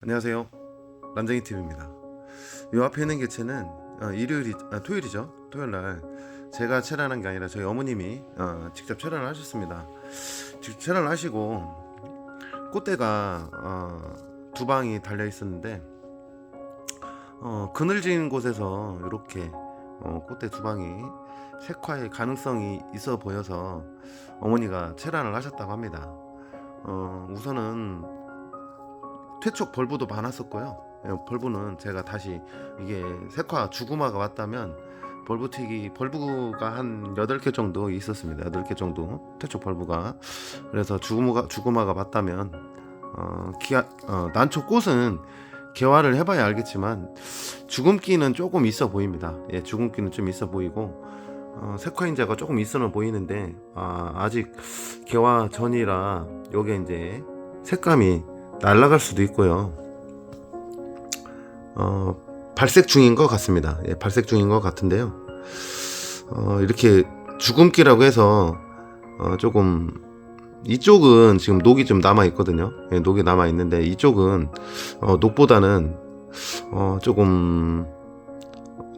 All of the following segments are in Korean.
안녕하세요. 란쟁이 TV입니다. 이 앞에 있는 개체는 어, 일요일이 아, 토요일이죠. 토요일 날 제가 체란한 게 아니라 저희 어머님이 어, 직접 체란을 하셨습니다. 직접 체란을 하시고 꽃대가 어, 두 방이 달려 있었는데 어, 그늘진 곳에서 이렇게 어, 꽃대 두 방이 색화의 가능성이 있어 보여서 어머니가 체란을 하셨다고 합니다. 어, 우선은 퇴촉 벌브도 많았었고요. 예, 벌브는 제가 다시 이게 색화 주구마가 왔다면 벌브튀기 벌브가 한 8개 정도 있었습니다. 8개 정도 퇴촉 벌브가 그래서 주구마가 주구마가 맞다면 어, 어, 난초 꽃은 개화를 해봐야 알겠지만 주근기는 조금 있어 보입니다. 예, 주근기는 좀 있어 보이고 어, 색화인자가 조금 있어는 보이는데 아, 아직 개화 전이라 요게 이제 색감이 날아갈 수도 있고요. 어, 발색 중인 것 같습니다. 예, 발색 중인 것 같은데요. 어, 이렇게 주근기라고 해서 어, 조금 이쪽은 지금 녹이 좀 남아 있거든요. 예, 녹이 남아 있는데 이쪽은 어, 녹보다는 어, 조금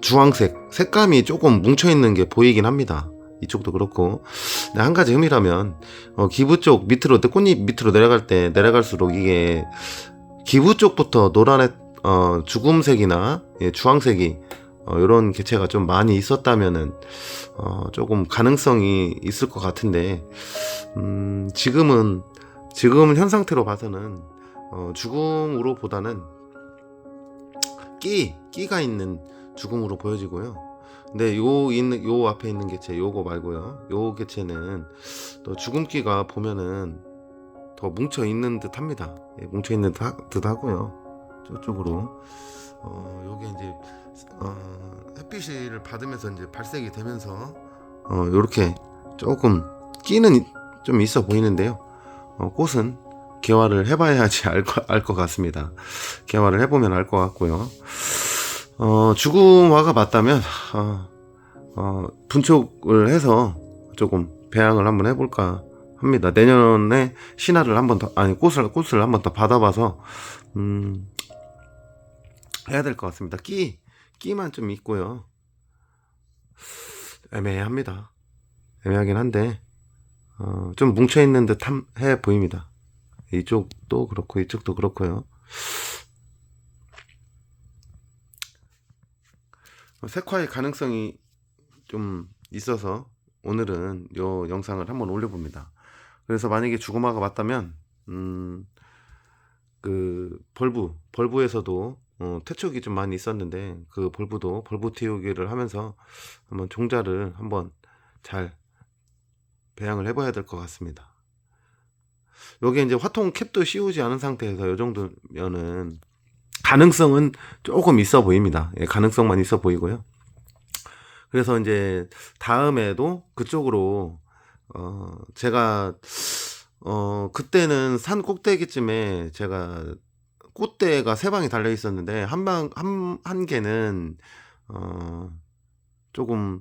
주황색 색감이 조금 뭉쳐 있는 게 보이긴 합니다. 이쪽도 그렇고 근데 한 가지 흠이라면 어, 기부 쪽 밑으로 꽃잎 밑으로 내려갈 때 내려갈수록 이게 기부 쪽부터 노란색 어, 죽음색이나 예, 주황색이 어, 이런 개체가 좀 많이 있었다면은 어, 조금 가능성이 있을 것 같은데 음, 지금은 지금 현 상태로 봐서는 어, 죽음으로 보다는 끼 끼가 있는 죽음으로 보여지고요. 근데 요 있는 요 앞에 있는 개체 요거 말고요. 요 개체는 또 죽음기가 보면은 더 뭉쳐 있는 듯합니다. 예, 뭉쳐 있는 듯 하고요. 저쪽으로 어 요게 이제 어 햇빛을 받으면서 이제 발색이 되면서 어 요렇게 조금 끼는 좀 있어 보이는데요. 어 꽃은 개화를 해봐야지 알 것 같습니다. 개화를 해보면 알 것 같고요. 어, 죽음화가 맞다면, 어, 어, 분촉을 해서 조금 배양을 한번 해볼까 합니다. 내년에 신화를 한번 더, 아니, 꽃을, 꽃을 한번 더 받아봐서, 음, 해야 될 것 같습니다. 끼, 끼만 좀 있고요. 애매합니다. 애매하긴 한데, 어, 좀 뭉쳐 있는 듯해 보입니다. 이쪽도 그렇고, 이쪽도 그렇고요. 색화의 가능성이 좀 있어서 오늘은 요 영상을 한번 올려봅니다. 그래서 만약에 주고마가 맞다면 음, 그 벌브 벌브에서도 어, 퇴촉이 좀 많이 있었는데 그 벌브도 벌브 튀우기를 하면서 한번 종자를 한번 잘 배양을 해봐야 될 것 같습니다. 여기 이제 화통 캡도 씌우지 않은 상태에서 이 정도면은 가능성은 조금 있어 보입니다. 예, 가능성만 있어 보이고요. 그래서 이제 다음에도 그쪽으로 어 제가 어 그때는 산 꼭대기쯤에 제가 꽃대가 세 방이 달려 있었는데 한 방 한 한 개는 어 조금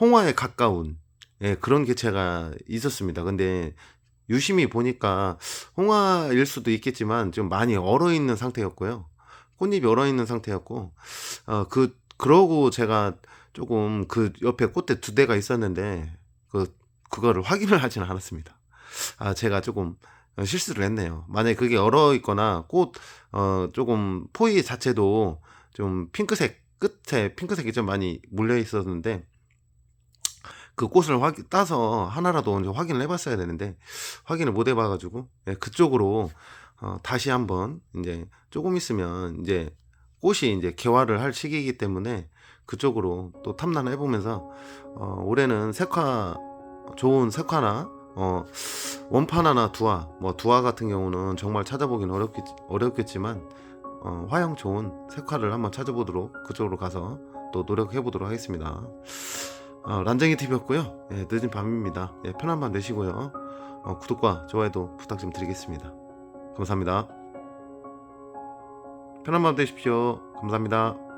홍화에 가까운 예, 그런 개체가 있었습니다. 근데 유심히 보니까 홍화일 수도 있겠지만 좀 많이 얼어 있는 상태였고요. 꽃잎이 얼어 있는 상태였고 어 그 그러고 제가 조금 그 옆에 꽃대 두 대가 있었는데 그 그거를 확인을 하지는 않았습니다. 아 제가 조금 실수를 했네요. 만약에 그게 얼어 있거나 꽃 어 조금 포이 자체도 좀 핑크색 끝에 핑크색이 좀 많이 물려 있었는데 그 꽃을 확 따서 하나라도 확인을 해봤어야 되는데 확인을 못 해봐가지고 예, 그쪽으로 어, 다시 한번 이제 조금 있으면 이제 꽃이 이제 개화를 할 시기이기 때문에 그쪽으로 또 탐난해 보면서 어, 올해는 색화 좋은 색화나 어, 원파나나 두화 뭐 두화 같은 경우는 정말 찾아보긴 어렵겠, 어렵겠지만 어, 화형 좋은 색화를 한번 찾아보도록 그쪽으로 가서 또 노력해 보도록 하겠습니다. 어, 란쟁이 TV였고요. 예, 늦은 밤입니다. 예, 편한 밤 되시고요. 어, 구독과 좋아요도 부탁 좀 드리겠습니다. 감사합니다. 편한 밤 되십시오. 감사합니다.